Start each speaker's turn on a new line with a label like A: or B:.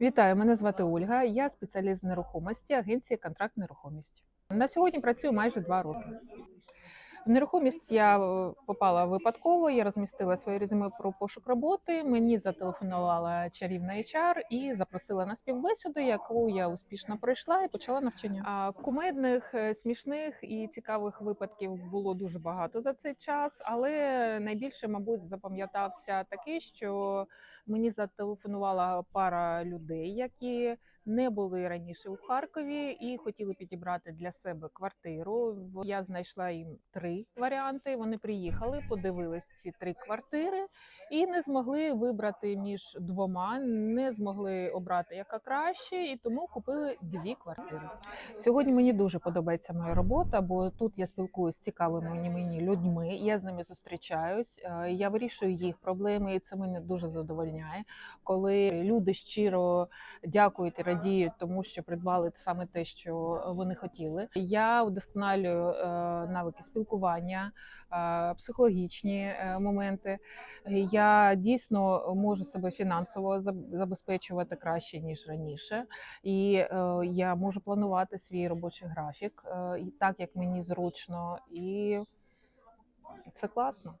A: Вітаю, мене звати Ольга. Я спеціаліст з нерухомості агенції Контракт нерухомість. На сьогодні працюю майже два роки. Нерухомість я е, попала випадково. Я розмістила своє резюме про пошук роботи. Мені зателефонувала чарівна HR і запросила на співбесіду, яку я успішно пройшла і почала навчання. А кумедних, е, смішних і цікавих випадків було дуже багато за цей час, але найбільше, мабуть, запам'ятався такий, що мені зателефонувала пара людей, які не були раніше у Харкові і хотіли підібрати для себе квартиру. Я знайшла їм три варіанти. Вони приїхали, подивились ці три квартири і не змогли вибрати між двома, не змогли обрати яка краще, і тому купили дві квартири. Сьогодні мені дуже подобається моя робота, бо тут я спілкуюся з цікавими мені- людьми. Я з ними зустрічаюсь. е, Я вирішую їх проблеми, і це мене дуже задовольняє. Коли люди щиро дякують і радіють, тому що придбали саме те, що вони хотіли. Я вдосконалюю е, навики спілкування, е, психологічні е, моменти. Я дійсно можу себе фінансово забезпечувати краще ніж раніше, і е, я можу планувати свій робочий графік так, як мені зручно, і це класно.